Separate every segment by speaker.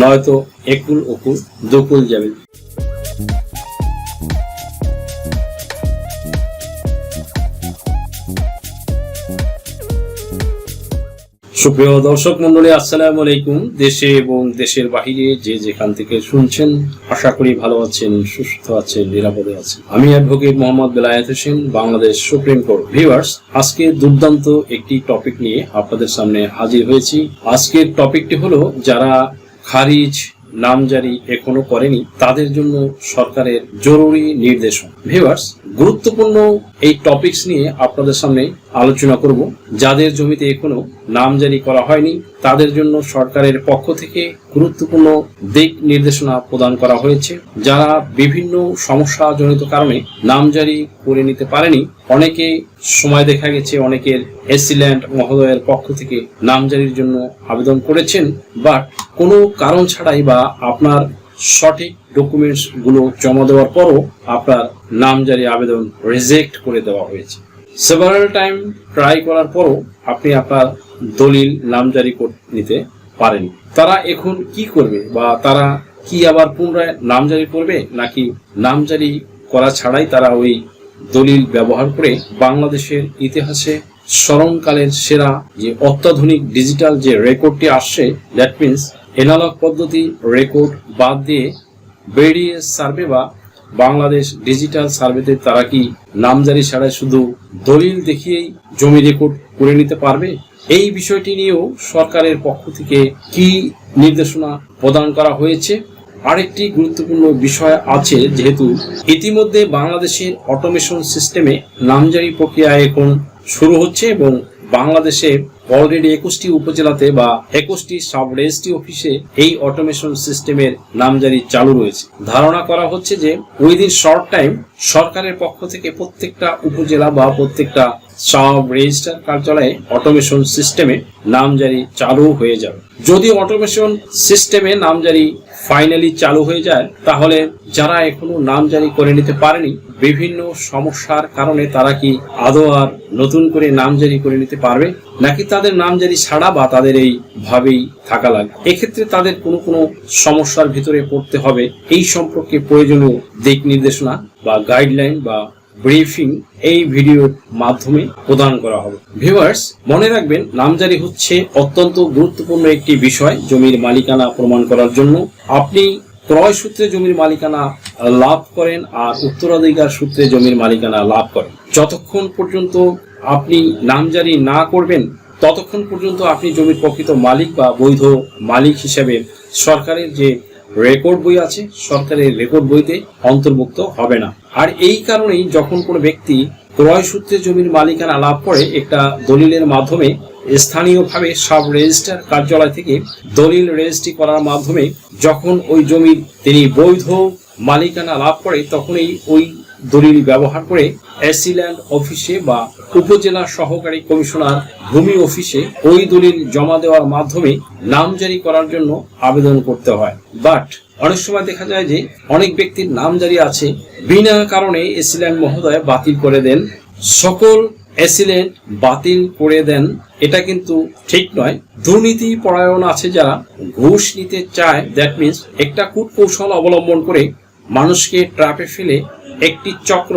Speaker 1: নয়তো একুল ওকুল দকুল যাবে। সুপ্রিয় দর্শক মন্ডলী, আসসালামু আলাইকুম। দেশে এবং দেশের বাহিরে যে যেখান থেকে শুনছেন, আশা করি ভালো আছেন, সুস্থ আছেন, নিরাপদে আছেন। আমি advocate Mohammad Belayet Hossain, Bangladesh supreme court viewers. আজকে দুর্দান্ত একটি টপিক নিয়ে আপনাদের সামনে হাজির হয়েছি। আজকের টপিকটি হলো, যারা খারিজ নামজারি এখনও করেনি। তাদের জন্য সরকারের জরুরি নির্দেশন। ভিউয়ার্স গুরুত্বপূর্ণ এই টপিকস নিয়ে আপনাদের সামনে আলোচনা করব। যাদের জমিতে এখনও নামজারি করা হয়নি, তাদের জন্য সরকারের পক্ষ থেকে গুরুত্বপূর্ণ দিক নির্দেশনা প্রদান করা হয়েছে। যারা বিভিন্ন সমস্যাজনিত কারণে নামজারি করে নিতে পারেনি, অনেকে সময় দেখা গেছে, অনেকের এসিল্যান্ড মহোদয়ের পক্ষ থেকে নামজারির জন্য আবেদন করেছেন। বাট কোনো কারণ ছাড়াই বা আপনার সঠিক ডকুমেন্টসগুলো জমা দেওয়ার পরও আপনার নামজারি আবেদন রিজেক্ট করে দেওয়া হয়েছে। সেভারাল টাইম ট্রাই করার পরও আপনি আপনার দলিল নামজারি নিতে পারেন। তারা এখন কি করবে বা তারা কি আবার পুনরায় নামজারি করবে নাকি নামজারি করা ছাড়াই তারা ওই দলিল ব্যবহার করে বাংলাদেশের ইতিহাসে স্মরণকালের সেরা যে অত্যাধুনিক ডিজিটাল যে রেকর্ডটি আসছে দ্যাট মিন্স এনালগ পদ্ধতি রেকর্ড বাদ দিয়ে বেরিয়ে সার্ভে বা বাংলাদেশ ডিজিটাল সার্ভেতে তারা কি নামজারি ছাড়াই শুধু দলিল দেখিয়েই জমি রেকর্ড করে নিতে পারবে? এই বিষয়টি নিয়েও সরকারের পক্ষ থেকে কি নির্দেশনা প্রদান করা হয়েছে? আরেকটি গুরুত্বপূর্ণ বিষয় আছে, যেহেতু ইতিমধ্যে বাংলাদেশের অটোমেশন সিস্টেমে নামজারি প্রক্রিয়া এখন শুরু হচ্ছে এবং বাংলাদেশে অলরেডি একুশটি উপজেলাতে বা একুশটি সাব রেজিস্ট্রি অফিসে এই অটোমেশন সিস্টেমের নামজারি চালু রয়েছে। ধারণা করা হচ্ছে যে উইদিন শর্ট টাইম সরকারের পক্ষ থেকে প্রত্যেকটা উপজেলা বা প্রত্যেকটা সাব রেজিস্টার কার্যালয়ে অটোমেশন সিস্টেমে নামজারি চালু হয়ে যাবে। যদি অটোমেশন সিস্টেমে নামজারি ফাইনালি চালু হয়ে যায়, তাহলে যারা এখনও নামজারি করে নিতে পারেনি বিভিন্ন সমস্যার কারণে তারা কি আদৌ আর নতুন করে নামজারি করে নিতে পারবে? নাকি তাদের নামজারি ছাড়া বা তাদের এই ভাবেই থাকা লাগবে? এক্ষেত্রে তাদের কোনো কোনো সমস্যার ভিতরে পড়তে হবে। এই সম্পর্কে প্রয়োজনীয় দিক নির্দেশনা বা গাইডলাইন বা ব্রিফিং এই ভিডিওর মাধ্যমে প্রদান করা হবে। ভিউয়ার্স মনে রাখবেন, নামজারি হচ্ছে অত্যন্ত গুরুত্বপূর্ণ একটি বিষয় জমির মালিকানা প্রমাণ করার জন্য। আপনি ক্রয় সূত্রে জমির মালিকানা লাভ করেন আর উত্তরাধিকার সূত্রে জমির মালিকানা লাভ করেন। যতক্ষণ পর্যন্ত আপনি নামজারি না করবেন, ততক্ষণ পর্যন্ত আপনি জমির প্রকৃত মালিক বা বৈধ মালিক হিসেবে সরকারের যে রেকর্ড বই আছে, সরকারের রেকর্ড বইতে অন্তর্ভুক্ত হবে না। আর এই কারণেই যখন কোনো ব্যক্তি ক্রয় সূত্রে জমির মালিকানা লাভ করে একটা দলিলের মাধ্যমে স্থানীয়ভাবে সাব রেজিস্টার কার্যালয় থেকে দলিল রেজিস্ট্রি করার মাধ্যমে যখন ওই জমির তিনি বৈধ মালিকানা লাভ করে, তখনই ওই দলিল ব্যবহার করে অ্যাসিল্যান্ড অফিসে বা উপজেলা সহকারী কমিশনার ভূমি অফিসে ওই দলিল জমা দেওয়ার মাধ্যমে নামজারি করার জন্য আবেদন করতে হয়। বাট অনেক সময় দেখা যায় যে অনেক ব্যক্তির নাম জারি আছে, বিনা কারণে এসিল্যান্ড মহোদয় বাতিল করে দেন। সকল অ্যাসিলেন্ট বাতিল করে দেন, এটা কিন্তু ঠিক নয়। দুর্নীতি পরায়ণ আছে যারা ঘুষ নিতে চায় দ্যাট মিন্স একটা কূটকৌশল অবলম্বন করে মানুষকে ট্রাপে ফেলে একটি চক্র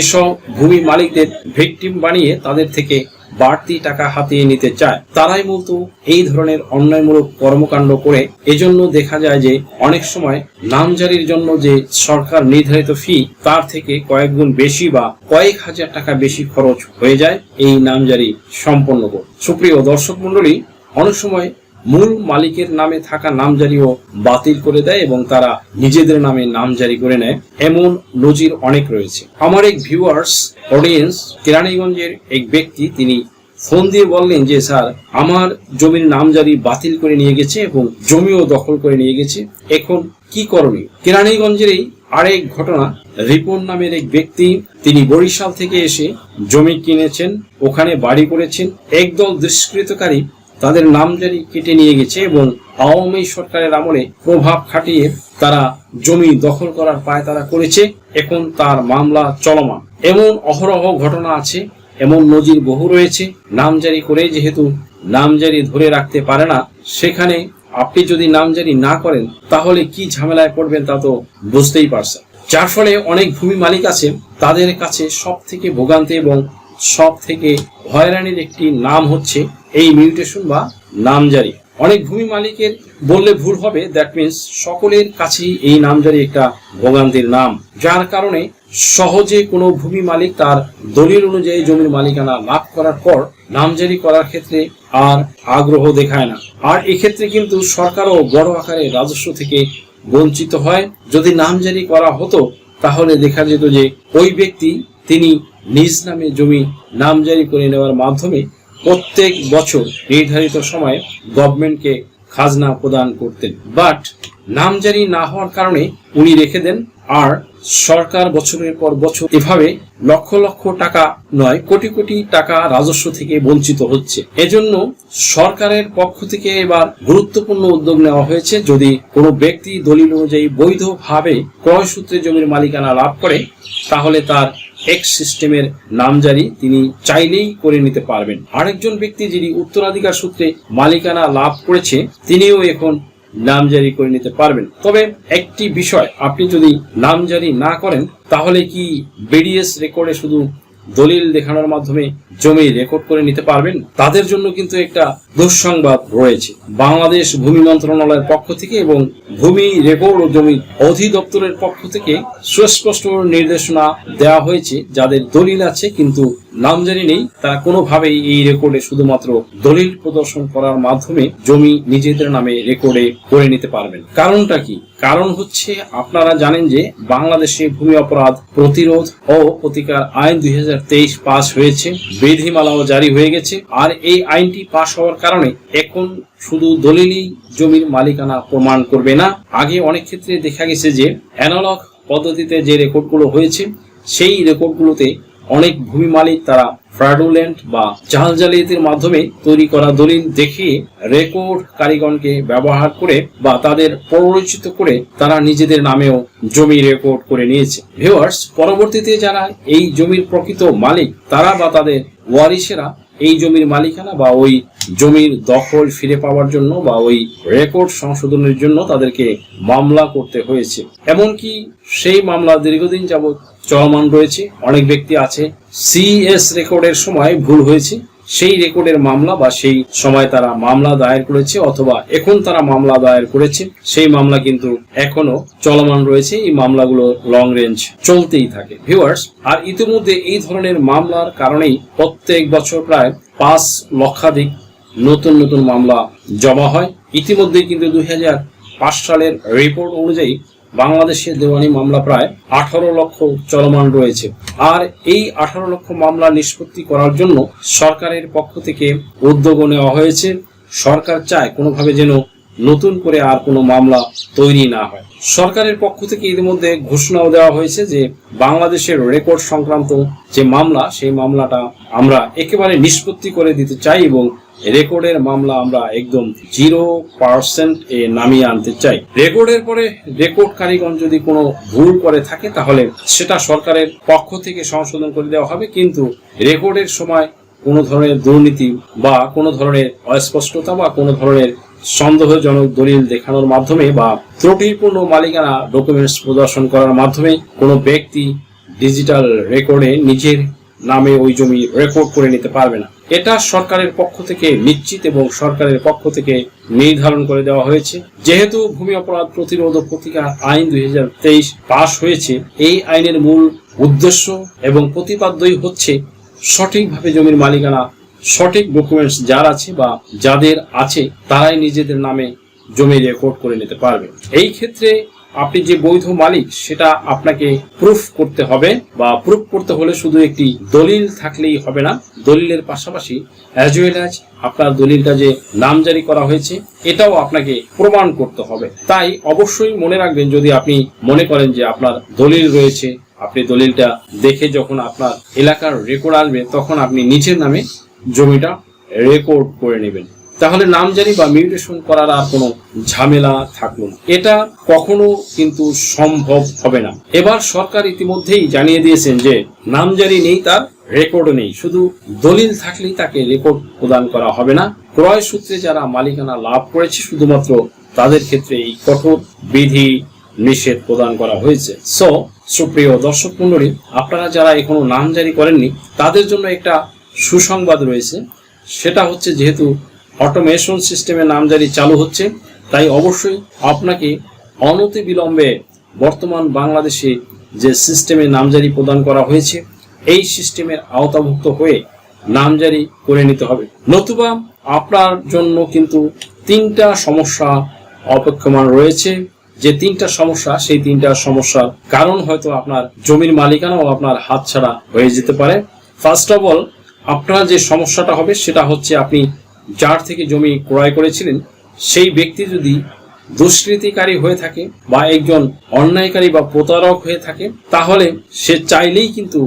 Speaker 1: এসব ভূমি মালিকদের ভিকটিম বানিয়ে তাদের থেকে বাড়তি টাকা হাতিয়ে নিতে চায়। তারাই মূলত এই ধরনের অন্যায়মূলক কর্মকাণ্ড করে এজন্য দেখা যায় যে অনেক সময় নামজারির জন্য যে সরকার নির্ধারিত ফি তার থেকে কয়েকগুণ বেশি বা কয়েক হাজার টাকা বেশি খরচ হয়ে যায় এই নামজারি সম্পন্ন করে। সুপ্রিয় দর্শক মন্ডলী অনেক সময় মূল মালিকের নামে থাকা নামজারিও বাতিল করে দেয় এবং তারা নিজেদের নামে নামজারি করে নেয়। এমন নজির অনেক রয়েছে। আমার এক ভিউয়ার্স অডিয়েন্স কেরানীগঞ্জের এক ব্যক্তি, তিনি ফোন দিয়ে বললেন যে, স্যার, আমার জমির নামজারি বাতিল করে নিয়ে গেছে এবং জমিও দখল করে নিয়ে গেছে। এখন কি করণীয়? কেরানীগঞ্জের এই আরেক ঘটনা, রিপন নামের এক ব্যক্তি, তিনি বরিশাল থেকে এসে জমি কিনেছেন, ওখানে বাড়ি করেছেন। একদল দুষ্কৃতকারী তাদের নামজারি কেটে নিয়ে গেছে এবং আওয়ামী সরকারের আমলে প্রভাব খাটিয়ে তারা জমি দখল করার পায় তারা করেছে। এখন তার মামলা চলমান। এমন অহরহ ঘটনা আছে, এমন নজির বহু রয়েছে। নামজারি করে যেহেতু নামজারি ধরে রাখতে পারে না, সেখানে আপনি যদি নামজারি না করেন, তাহলে কি ঝামেলায় পড়বেন তা তো বুঝতেই পারছেন। যার ফলে অনেক ভূমি মালিক আছে, তাদের কাছে সব থেকে ভোগান্তি এবং সব থেকে হয়রানির একটি নাম হচ্ছে এই মিউটেশন বা নামজারি। অনেক ভূমি মালিকের বললে ভুল হবে দ্যাট মিন্স সকলের কাছেই এই নামজারি একটা ভোগান্তির নাম। যার কারণে সহজে কোনো ভূমি মালিক তার দলিল অনুযায়ী জমির মালিকানা লাভ করার পর নামজারি করার ক্ষেত্রে আর আগ্রহ দেখায় না। আর এক্ষেত্রে কিন্তু সরকারও বড় আকারে রাজস্ব থেকে বঞ্চিত হয়। যদি নামজারি করা হতো, তাহলে দেখা যেত যে ওই ব্যক্তি, তিনি নিজ নামে জমি নামজারি করে নেওয়ার মাধ্যমে প্রত্যেক বছর নির্ধারিত সময়ে গভর্নমেন্টকে খাজনা প্রদান করতেন। বাট নামজারি না হওয়ার কারণে উনি রেখে দেন। আর সরকার বছরের পর বছর এভাবে লক্ষ লক্ষ টাকা নয়, কোটি কোটি টাকা রাজস্ব থেকে বঞ্চিত হচ্ছে। এজন্য সরকারের পক্ষ থেকে এবার গুরুত্বপূর্ণ উদ্যোগ নেওয়া হয়েছে। যদি কোনো ব্যক্তি দলিল অনুযায়ী বৈধভাবে ক্রয় সূত্রে জমির মালিকানা লাভ করে, তাহলে তার এক্স সিস্টেমের নামজারি তিনি চাইলেই করে নিতে পারবেন। আরেকজন ব্যক্তি যিনি উত্তরাধিকার সূত্রে মালিকানা লাভ করেছে, তিনিও এখন নামজারি করে নিতে পারবেন। তবে একটি বিষয়, আপনি যদি নামজারি না করেন, তাহলে কি বিডিএস রেকর্ডে শুধু দলিল দেখানোর মাধ্যমে জমি রেকর্ড করে নিতে পারবেন। তাদের জন্য কিন্তু একটা দুঃসংবাদ রয়েছে। বাংলাদেশ ভূমি মন্ত্রণালয়ের পক্ষ থেকে এবং ভূমি রেকর্ড ও জমি অধিদপ্তরের পক্ষ থেকে সুস্পষ্ট নির্দেশনা দেওয়া হয়েছে। যাদের দলিল আছে কিন্তু নামজারি নেই, তারা কোনোভাবেই এই রেকর্ডে শুধুমাত্র দলিল প্রদর্শন করার মাধ্যমে জমি নিজেদের নামে রেকর্ডে করে নিতে পারবেন। কারণটা কি? কারণ হচ্ছে আপনারা জানেন যে বাংলাদেশে ভূমি অপরাধ প্রতিরোধ ও প্রতিকার আইন দুই পাস হয়েছে, বিধিমালাও জারি হয়ে গেছে, আর এই আইনটি পাশ হওয়ার কারণে এখন শুধু দলিলই জমির মালিকানা প্রমাণ করবে না। আগে অনেক ক্ষেত্রে দেখা গেছে যে অ্যানালগ পদ্ধতিতে যে রেকর্ডগুলো হয়েছে, সেই রেকর্ডগুলোতে অনেক ভূমি মালিক তারা ফ্রাডুলেন্ট বা জাহাজ জালিয়াতির মাধ্যমে তৈরি করা দলিল দেখিয়ে রেকর্ড কারিগণকে ব্যবহার করে বা তাদের পরিচিত করে তারা নিজেদের নামেও জমি রেকর্ড করে নিয়েছে। ভিউয়ার্স, পরবর্তীতে যারা এই জমির প্রকৃত মালিক, তারা বা তাদের ওয়ারিশেরা এই জমির মালিকানা বা ওই জমির দখল ফিরে পাওয়ার জন্য বা ওই রেকর্ড সংশোধনের জন্য তাদেরকে মামলা করতে হয়েছে। এমনকি সেই মামলা দীর্ঘদিন যাবৎ চলমান রয়েছে। অনেক ব্যক্তি আছে সিএস রেকর্ডের সময় ভুল হয়েছে। সেই রেকর্ডের মামলা বা সেই সময় তারা মামলা দায়ের করেছে অথবা এখন তারা মামলা দায়ের করেছে, সেই মামলা কিন্তু এখনও চলমান রয়েছে। এই মামলাগুলো লং রেঞ্জ চলতেই থাকে। ভিউয়ার্স আর ইতিমধ্যে এই ধরনের মামলার কারণেই প্রত্যেক বছর প্রায় পাঁচ লক্ষাধিক নতুন নতুন মামলা জমা হয়। ইতিমধ্যে কিন্তু দুই সালের রিপোর্ট অনুযায়ী বাংলাদেশের দেওয়ানি মামলা প্রায় আঠারো লক্ষ চলমান রয়েছে। আর এই আঠারো লক্ষ মামলা নিষ্পত্তি করার জন্য সরকারের পক্ষ থেকে উদ্যোগও নেওয়া হয়েছে। সরকার চায় কোনোভাবে যেন নতুন করে আর কোনো মামলা তৈরি না হয়। সরকারের পক্ষ থেকে ইতিমধ্যে ঘোষণাও দেওয়া হয়েছে যে বাংলাদেশের রেকর্ড সংক্রান্ত যে মামলা, সেই মামলাটা আমরা একেবারে নিষ্পত্তি করে দিতে চাই এবং রেকর্ডের মামলা আমরা একদম জিরো পার্সেন্ট এ নামিয়ে আনতে চাই। রেকর্ডের পরে রেকর্ড কারিগণ যদি কোনো ভুল করে থাকে, তাহলে সেটা সরকারের পক্ষ থেকে সংশোধন করে দেওয়া হবে। কিন্তু রেকর্ডের সময় কোনো ধরনের দুর্নীতি বা কোনো ধরনের অস্পষ্টতা বা কোনো ধরনের সন্দেহজনক দলিল দেখানোর মাধ্যমে বা ত্রুটিপূর্ণ মালিকানা ডকুমেন্টস প্রদর্শন করার মাধ্যমে কোনো ব্যক্তি ডিজিটাল রেকর্ডে নিজের নামে ওই জমি রেকর্ড করে নিতে পারবে না। এটা সরকারের পক্ষ থেকে নিশ্চিত এবং সরকারের পক্ষ থেকে নির্ধারণ করে দেওয়া হয়েছে। যেহেতু ভূমি অপরাধ প্রতিরোধ প্রতিকার আইন দুই পাশ হয়েছে, এই আইনের মূল উদ্দেশ্য এবং প্রতিপাদ্যই হচ্ছে সঠিকভাবে জমির মালিকানা, সঠিক ডকুমেন্টস যার আছে বা যাদের আছে, তারাই নিজেদের নামে জমি রেকর্ড করে নিতে পারবে। এই ক্ষেত্রে আপনি যে বৈধ মালিক, সেটা আপনাকে প্রুফ করতে হবে বা প্রুফ করতে হলে শুধু একটি দলিল থাকলেই হবে না। দলিলের পাশাপাশি অ্যাজ ওয়েল অ্যাজ আপনার দলিলটা যে নামজারি করা হয়েছে, এটাও আপনাকে প্রমাণ করতে হবে। তাই অবশ্যই মনে রাখবেন, যদি আপনি মনে করেন যে আপনার দলিল রয়েছে, আপনি দলিলটা দেখে যখন আপনার এলাকার রেকর্ড আসবে, তখন আপনি নিচের নামে জমিটা রেকর্ড করে নেবেন। তাহলে নামজারি বা মিউটেশন করার আর কোনো ঝামেলা থাকল না এটা কখনো কিন্তু সম্ভব হবে না। এবার সরকার ইতিমধ্যেই জানিয়ে দিয়েছেন যে নামজারি নেই, তার রেকর্ড নেই। শুধু দলিল থাকলেই তাকে রেকর্ড প্রদান করা হবে না। ক্রয় সূত্রে যারা মালিকানা লাভ করেছে, শুধুমাত্র তাদের ক্ষেত্রে এই কঠোর বিধি নিষেধ প্রদান করা হয়েছে। সো সুপ্রিয় দর্শক মন্ডলী আপনারা যারা এখনও নাম জারি করেননি, তাদের জন্য একটা সুসংবাদ রয়েছে। সেটা হচ্ছে যেহেতু অটোমেশন সিস্টেমে নামজারি চালু হচ্ছে। তাই অবশ্যই আপনাকে অনতি বিলম্বে বর্তমান বাংলাদেশে যে সিস্টেমে নামজারি প্রদান করা হয়েছে, এই সিস্টেমের আওতাভুক্ত হয়ে নামজারি করে নিতে হবে। নতুবা আপনার জন্য কিন্তু তিনটা সমস্যা অপেক্ষমান রয়েছে। যে তিনটা সমস্যা, সেই তিনটা সমস্যার কারণ হয়তো আপনার জমির মালিকানাও আপনার হাতছাড়া হয়ে যেতে পারে। ফার্স্ট অফ অল আপনার যে সমস্যাটা হবে, সেটা হচ্ছে আপনি যার থেকে জমি ক্রয় করেছিলেন, সেই ব্যক্তি যদি দুষ্কৃতিকারী হয়ে থাকে বা একজন অন্যায়কারী বা প্রতারক হয়ে থাকে, তাহলে সে চাইলেই কিন্তু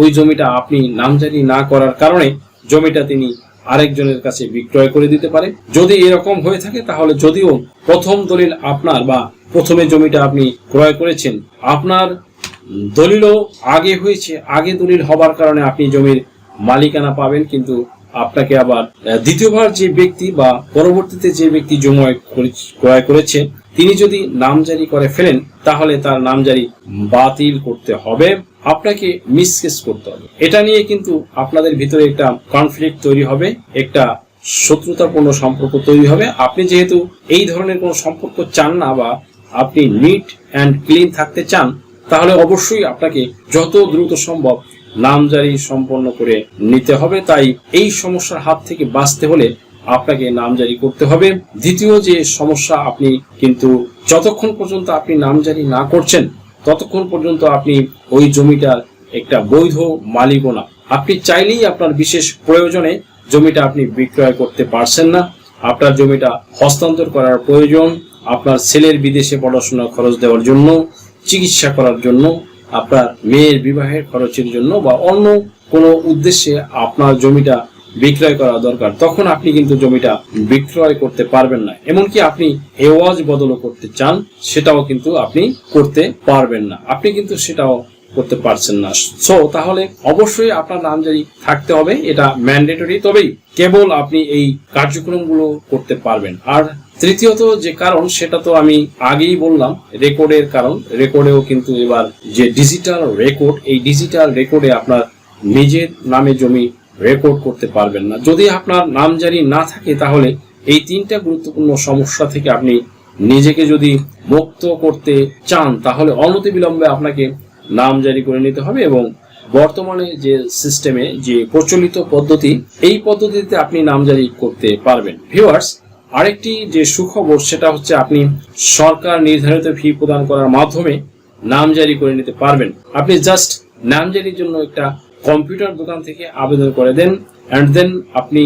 Speaker 1: ওই জমিটা আপনি নামজারি না করার কারণে জমিটা তিনি আরেকজনের কাছে বিক্রয় করে দিতে পারে। যদি এরকম হয়ে থাকে, তাহলে যদিও প্রথম দলিল আপনার বা প্রথমে জমিটা আপনি ক্রয় করেছেন, আপনার দলিলও আগে হয়েছে, আগে দলিল হবার কারণে আপনি জমির মালিকানা পাবেন, কিন্তু আপনাকে আবার দ্বিতীয়বার যে ব্যক্তি বা পরবর্তীতে যে ব্যক্তি জমি করে- ক্রয় করেছে, তিনি যদি নামজারি করে ফেলেন, তাহলে তার নাম নামজারি বাতিল করতে হবে। আপনাকে মিসকেস করতে হবে। এটা নিয়ে কিন্তু আপনাদের ভিতরে একটা কনফ্লিক্ট তৈরি হবে, একটা শত্রুতাপূর্ণ সম্পর্ক তৈরি হবে। আপনি যেহেতু এই ধরনের কোনো সম্পর্ক চান না বা আপনি নিট অ্যান্ড ক্লিন থাকতে চান, তাহলে অবশ্যই আপনাকে যত দ্রুত সম্ভব নামজারি সম্পন্ন করে নিতে হবে। তাই এই সমস্যার হাত থেকে বাঁচতে হলে আপনাকে নামজারি করতে হবে। দ্বিতীয় যে সমস্যা আপনি কিন্তু যতক্ষণ পর্যন্ত আপনি নামজারি না করছেন, ততক্ষণ পর্যন্ত আপনি ওই জমিটার একটা বৈধ মালিকও না আপনি চাইলেই আপনার বিশেষ প্রয়োজনে জমিটা আপনি বিক্রয় করতে পারছেন না। আপনার জমিটা হস্তান্তর করার প্রয়োজন, আপনার ছেলের বিদেশে পড়াশোনা খরচ দেওয়ার জন্য, চিকিৎসা করার জন্য আপনার মেয়ের বিবাহের খরচের জন্য বা অন্য কোনো উদ্দেশ্যে আপনার জমিটা বিক্রয় করা দরকার, তখন আপনি কিন্তু জমিটা বিক্রয় করতে পারবেন না। এমনকি আপনি হেওয়াজ বদলও করতে চান, সেটাও কিন্তু আপনি করতে পারবেন না। আপনি কিন্তু সেটাও করতে পারছেন না। সো তাহলে অবশ্যই আপনার নামজারি থাকতে হবে, এটা ম্যান্ডেটরি তবেই কেবল আপনি এই কার্যক্রমগুলো করতে পারবেন। আর তৃতীয়ত যে কারণ, সেটা তো আমি আগেই বললাম, রেকর্ডের কারণ। রেকর্ডেও কিন্তু এবার যে ডিজিটাল রেকর্ড এই ডিজিটাল রেকর্ডে আপনার নিজের নামে জমি রেকর্ড করতে পারবেন না। যদি আপনার নাম জারি না থাকে, তাহলে এই তিনটা গুরুত্বপূর্ণ সমস্যা থেকে আপনি নিজেকে যদি মুক্ত করতে চান, তাহলে অনতিবিলম্বে আপনাকে নাম জারি করে নিতে হবে এবং বর্তমানে যে সিস্টেমে যে প্রচলিত পদ্ধতি, এই পদ্ধতিতে আপনি নাম জারি করতে পারবেন। ভিউয়ার্স আরেকটি যে সুখবর, সেটা হচ্ছে আপনি সরকার নির্ধারিত ফি প্রদান করার মাধ্যমে নাম জারি করে নিতে পারবেন। আপনি জাস্ট নামজারির জন্য একটা কম্পিউটার দোকান থেকে আবেদন করে দেন অ্যান্ড দেন আপনি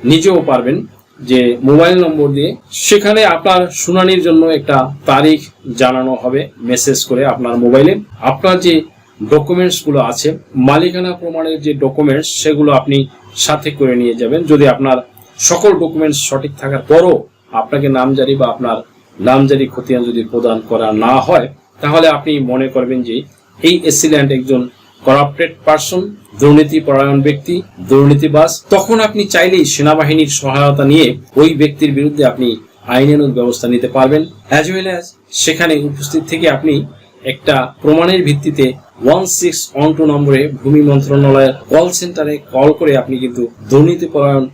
Speaker 1: নিজেও পারবেন যে মোবাইল নম্বর দিয়ে সেখানে আপনার শুনানির জন্য একটা তারিখ জানানো হবে মেসেজ করে আপনার মোবাইলে আপনার যে ডকুমেন্টসগুলো আছে, মালিকানা প্রমাণের যে ডকুমেন্টস সেগুলো আপনি সাথে করে নিয়ে যাবেন। যদি আপনার সকল ডকুমেন্টস সঠিক থাকার পরও আপনাকে নামজারি বা আপনার নামজারি খতিয়ান যদি প্রদান করা না হয়, তাহলে আপনি মনে করবেন যে এই এসিল্যান্ড একজন করাপ্টেড পার্সন দুর্নীতি পরায়ণ ব্যক্তি দুর্নীতিবাস তখন আপনি চাইলেই সেনাবাহিনীর সহায়তা নিয়ে ওই ব্যক্তির বিরুদ্ধে আপনি আইনানুগ ব্যবস্থা নিতে পারবেন। অ্যাজ ওয়েল অ্যাজ সেখানে উপস্থিত থেকে আপনি একটা প্রমাণের ভিত্তিতে ওয়ান সিক্স ওয়ান টু নম্বরে ভূমি মন্ত্রণালয়ের কল সেন্টারে কল করে আপনি কিন্তু দুর্নীতি পরায়ণ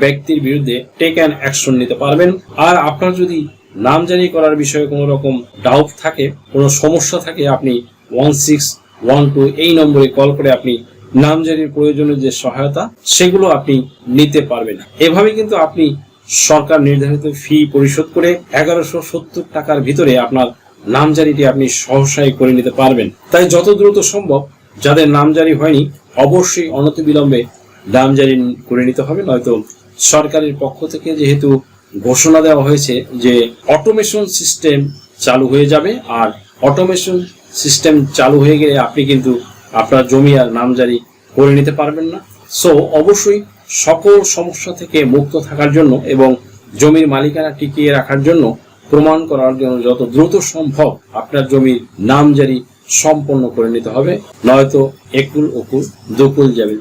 Speaker 1: ব্যক্তির বিরুদ্ধে টেক অ্যান্ড অ্যাকশন নিতে পারবেন। আর আপনার যদি নামজারি করার বিষয়ে কোনো রকম ডাউট থাকে, কোনো সমস্যা থাকে, আপনি ওয়ান সিক্স ওয়ান টু এই নম্বরে কল করে আপনি নামজারির প্রয়োজনীয় যে সহায়তা, সেগুলো আপনি নিতে পারবেন। এভাবে কিন্তু আপনি সরকার নির্ধারিত ফি পরিশোধ করে এগারোশো সত্তর টাকার ভিতরে আপনার নামজারিটি আপনি সহসায় করে নিতে পারবেন। তাই যত দ্রুত সম্ভব, যাদের নামজারি হয়নি, অবশ্যই অনতিবিলম্বে নামজারি করে নিতে হবে, নয়তো সরকারের পক্ষ থেকে যেহেতু ঘোষণা দেওয়া হয়েছে যে অটোমেশন সিস্টেম চালু হয়ে যাবে, আর অটোমেশন সিস্টেম চালু হয়ে গেলে আপনি কিন্তু আপনার জমি আর নামজারি করে নিতে পারবেন না। সো অবশ্যই সকল সমস্যা থেকে মুক্ত থাকার জন্য এবং জমির মালিকানা টিকিয়ে রাখার জন্য প্রমাণ করার জন্য যত দ্রুত সম্ভব আপনার জমির নামজারি সম্পন্ন করে নিতে হবে, নয়তো একুল ওকুল দুকুল যাবে